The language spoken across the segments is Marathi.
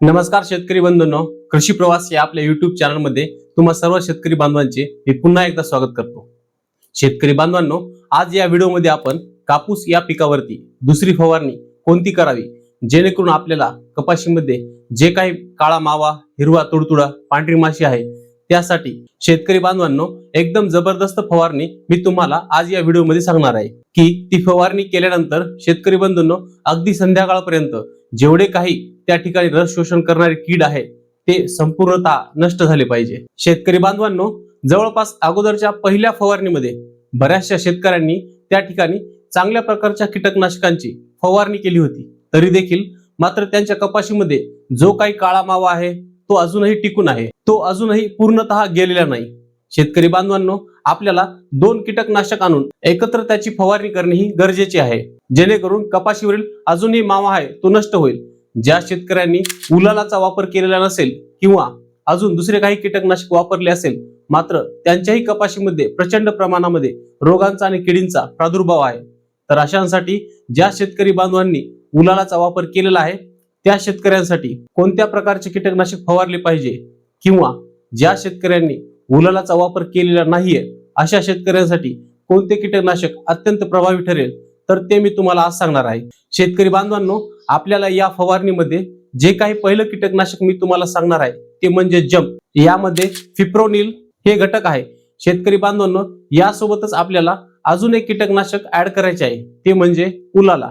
नमस्कार शेतकरी बंधूंनो कृषी प्रवास या आपल्या युट्यूब चॅनलमध्ये तुम्हा सर्व शेतकरी बांधवांचे मी पुन्हा एकदा स्वागत करतो. शेतकरी बांधवांनो आज या व्हिडिओमध्ये आपण कापूस या पिकावरती दुसरी फवारणी कोणती करावी? जेणेकरून आपल्याला कपाशीमध्ये जे काही काळा मावा हिरवा तुडतुडा पांढरी माशी आहे त्यासाठी शेतकरी बांधवांनो एकदम जबरदस्त फवारणी मी तुम्हाला आज या व्हिडिओमध्ये सांगणार आहे. की ती फवारणी केल्यानंतर शेतकरी बंधूंनो अगदी संध्याकाळपर्यंत जेवढे काही त्या ठिकाणी रस शोषण करणारे कीड आहे ते संपूर्णतः नष्ट झाले पाहिजे. शेतकरी बांधवांनो जवळपास अगोदरच्या पहिल्या फवारणीमध्ये बऱ्याचशा शेतकऱ्यांनी त्या ठिकाणी चांगल्या प्रकारच्या कीटकनाशकांची फवारणी केली होती. तरी देखील मात्र त्यांच्या कपाशीमध्ये जो काही काळा मावा आहे तो अजूनही टिकून आहे. तो अजूनही पूर्णतः गेलेला नाही. शेतकरी बांधवांनो आपल्याला दोन कीटकनाशक आणून एकत्र त्याची फवारणी करणे ही गरजेचे आहे. जेणेकरून कपाशीवरील अजूनही मावा आहे तो नष्ट होईल. ज्या शेतकऱ्यांनी उलालाचा वापर केलेला नसेल किंवा अजून दुसरे काही कीटकनाशक वापरले असेल मात्र त्यांच्याही कपाशीमध्ये प्रचंड प्रमाणामध्ये रोगांचा आणि किडींचा प्रादुर्भाव आहे. तर अशांसाठी ज्या शेतकरी बांधवांनी उलालाचा वापर केलेला आहे त्या शेतकऱ्यांसाठी कोणत्या प्रकारचे कीटकनाशक फवारले पाहिजे किंवा ज्या शेतकऱ्यांनी उलालाचा वापर केलेला नाहीये अशा शेतकऱ्यांसाठी कोणते कीटकनाशक अत्यंत प्रभावी ठरेल? तर ते मी तुम्हाला आज सांगणार आहे. शेतकरी बांधवांनो आपल्याला या फवारणीमध्ये जे काही पहिलं कीटकनाशक मी तुम्हाला सांगणार आहे ते म्हणजे जम यामध्ये फिप्रोनिल हे घटक आहे. शेतकरी बांधवांनो यासोबतच आपल्याला अजून एक कीटकनाशक ऍड करायचे आहे ते म्हणजे उलाला.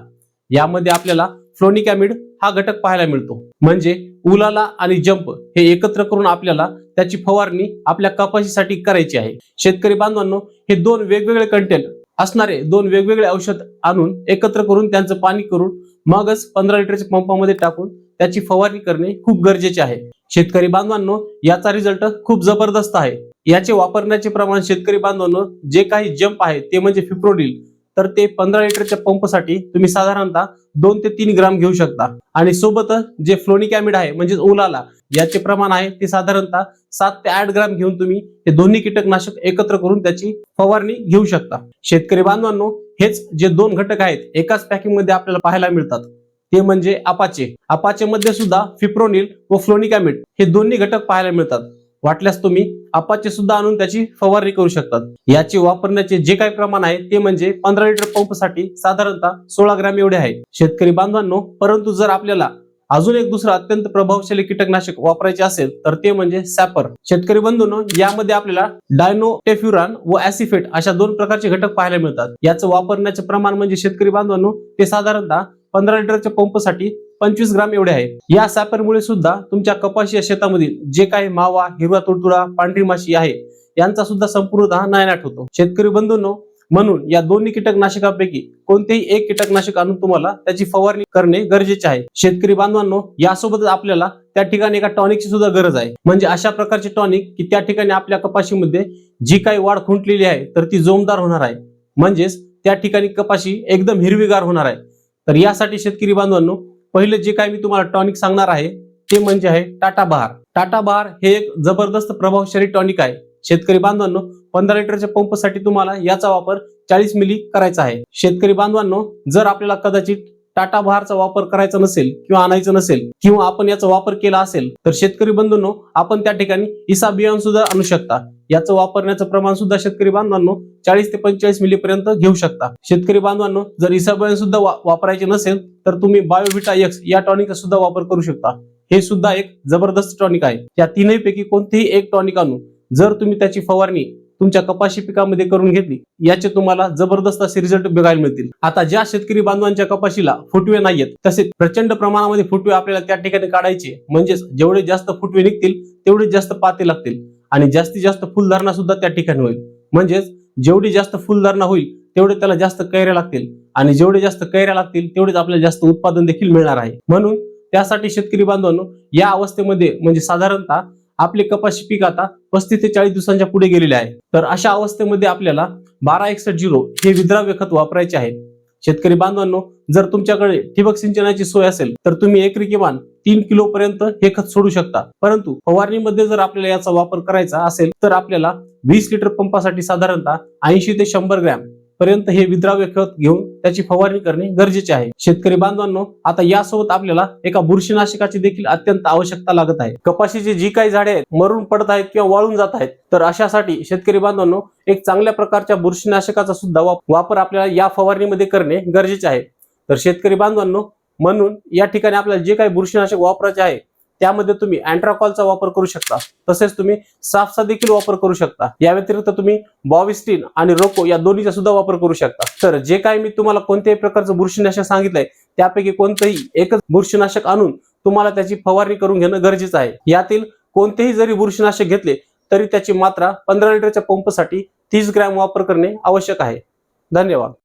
यामध्ये आपल्याला फ्लोनिकॅमिड हा घटक पाहायला मिळतो. म्हणजे उलाला आणि जंप हे एकत्र करून आपल्याला त्याची फवारणी आपल्या कपाशीसाठी करायची आहे. शेतकरी बांधवांनो हे दोन वेगवेगळे कंटेन असणारे दोन वेगवेगळे औषध आणून एकत्र करून त्यांचं पाणी करून मगच पंधरा लिटरच्या पंपामध्ये टाकून त्याची फवारणी करणे खूप गरजेचे आहे. शेतकरी बांधवांनो याचा रिझल्ट खूप जबरदस्त आहे. याचे वापरण्याचे प्रमाण शेतकरी बांधवांनो जे काही जंप आहे ते म्हणजे फिप्रोडील तर ते पंधरा लिटरच्या पंपसाठी तुम्ही साधारणतः दोन ते तीन ग्राम घेऊ शकता. आणि सोबतच जे फ्लोनिकॅमिड आहे म्हणजेच ओलाला याचे प्रमाण आहे ते साधारणतः सात ते आठ ग्राम घेऊन तुम्ही हे दोन्ही कीटकनाशक एकत्र करून त्याची फवारणी घेऊ शकता. शेतकरी बांधवांनो हेच जे दोन घटक आहेत एकाच पॅकिंगमध्ये आपल्याला पाहायला मिळतात. ते म्हणजे अपाचे. अपाचे मध्ये सुद्धा फिप्रोनिल व फ्लोनिकॅमिड हे दोन्ही घटक पाहायला मिळतात. वाटल्यास तुम्ही अपाचे सुद्धा आणून त्याची फवारणी करू शकतात. याचे वापरण्याचे जे काही प्रमाण आहे ते म्हणजे पंधरा लिटर पंपसाठी साधारणतः सोळा ग्रॅम एवढे आहे. शेतकरी बांधवांनो परंतु जर आपल्याला अजून एक दुसरं अत्यंत प्रभावशाली कीटकनाशक वापरायचे असेल तर ते म्हणजे सॅपर. शेतकरी बंधूंनो यामध्ये आपल्याला डायनोटेफ्युरान व ऍसिफेट अशा दोन प्रकारचे घटक पाहायला मिळतात. याचं वापरण्याचे प्रमाण म्हणजे शेतकरी बांधवांनो ते साधारणतः पंधरा लिटरच्या पंपसाठी पंचवीस ग्राम एवढे आहे. या सॅपरमुळे सुद्धा तुमच्या कपाशी या शेतामधील जे काही मावा हिरवा तुडतुडा पांढरी माशी आहे यांचा सुद्धा संपूर्णतः नायनाट होतो. शेतकरी बंधूंनो म्हणून या दोन्ही कीटकनाशकांपैकी कोणतेही एक कीटकनाशक आणून तुम्हाला त्याची फवारणी करणे गरजेचे आहे. शेतकरी बांधवांनो यासोबतच आपल्याला त्या ठिकाणी एका टॉनिकची सुद्धा गरज आहे. म्हणजे अशा प्रकारचे टॉनिक की त्या ठिकाणी आपल्या कपाशीमध्ये जी काही वाढ खुंटलेली आहे तर ती जोमदार होणार आहे. म्हणजेच त्या ठिकाणी कपाशी एकदम हिरवीगार होणार आहे. तर यासाठी शेतकरी बांधवांनो पहिले जे काही मी तुम्हाला टॉनिक सांगणार आहे ते म्हणजे आहे टाटा बहार. टाटा बहार हे एक जबरदस्त प्रभावशाली टॉनिक आहे. शेतकरी बांधवांनो पंधरा लिटरच्या पंपसाठी तुम्हाला याचा वापर चाळीस मिली करायचा आहे. शेतकरी बांधवांनो जर आपल्याला कदाचित टाटा बहारचा वापर करायचा नसेल किंवा आणायचं नसेल किंवा आपण याचा वापर केला असेल तर शेतकरी बंधूंनो आपण त्या ठिकाणी इसा बियाण सुद्धा आणू शकता. याचं वापरण्याचं प्रमाण सुद्धा शेतकरी बांधवांनो चाळीस ते पंचेचाळीस मिली पर्यंत घेऊ शकता. शेतकरी बांधवांनो जर इसा बियाण सुद्धा वा- वापरायचे नसेल तर तुम्ही बायोविटा एक्स या टॉनिकचा सुद्धा वापर करू शकता. हे सुद्धा एक जबरदस्त टॉनिक आहे. या तीनही पैकी कोणतेही एक टॉनिक आणून जर तुम्ही त्याची फवारणी तुमच्या कपाशी पिकामध्ये करून घेतली याचे तुम्हाला जबरदस्त असे रिझल्ट बघायला मिळतील. आता ज्या शेतकरी बांधवांच्या कपाशीला फुटवे नाहीयेत तसेच प्रचंड प्रमाणामध्ये फुटवे आपल्याला त्या ठिकाणी काढायचे म्हणजेच जेवढे जास्त फुटवे निघतील तेवढे जास्त पाते लागतील. आणि जास्तीत जास्त फुलधारणा सुद्धा त्या ठिकाणी होईल. म्हणजेच जेवढी जास्त फुलधारणा होईल तेवढे त्याला जास्त कैऱ्या लागतील. आणि जेवढे जास्त कैऱ्या लागतील तेवढेच आपल्याला जास्त उत्पादन देखील मिळणार आहे. म्हणून त्यासाठी शेतकरी बांधवांनो या अवस्थेमध्ये म्हणजे साधारणतः आपले कपाशी पीक आता पस्तीस ते चाळीस दिवसांच्या पुढे गेलेले आहे. तर अशा अवस्थेमध्ये आपल्याला बारा एकसठ झिरो हे विद्राव्य खत वापरायचे आहे. शेतकरी बांधवांनो जर तुमच्याकडे ठिबक सिंचनाची सोय असेल तर तुम्ही एकरी किमान तीन किलो पर्यंत हे खत सोडू शकता. परंतु फवारणीमध्ये जर आपल्याला याचा वापर करायचा असेल तर आपल्याला वीस लिटर पंपासाठी साधारणतः ऐंशी ते शंभर ग्रॅम पर्यंत हे विद्राव्य खत घेऊन त्याची फवारणी करणे गरजेचे आहे. शेतकरी बांधवांनो आता यासोबत आपल्याला एका बुरशीनाशकाची देखील अत्यंत आवश्यकता लागत आहे. कपाशीची जी काही झाडे आहेत मरून पडत आहेत किंवा वाळून जात आहेत तर अशासाठी शेतकरी बांधवांनो एक चांगल्या प्रकारच्या बुरशीनाशकाचा सुद्धा वापर आपल्याला या फवारणीमध्ये करणे गरजेचे आहे. तर शेतकरी बांधवांनो म्हणून या ठिकाणी आपल्याला जे काही बुरशीनाशक वापरायचे आहे त्यामध्ये तुम्ही अँट्राकॉलचा वापर करू शकता. तसेच तुम्ही साफचा देखील वापर करू शकता. या व्यतिरिक्त तुम्ही बॉविस्टीन आणि रोको या दोन्हीचा सुद्धा वापर करू शकता. तर जे काही मी तुम्हाला कोणत्याही प्रकारचं बुरशीनाशक सांगितलंय त्यापैकी कोणतंही एकच बुरशीनाशक आणून तुम्हाला त्याची फवारणी करून घेणं गरजेचं आहे. यातील कोणतेही जरी बुरशीनाशक घेतले तरी त्याची मात्रा पंधरा लिटरच्या पंपसाठी तीस ग्रॅम वापर करणे आवश्यक आहे. धन्यवाद.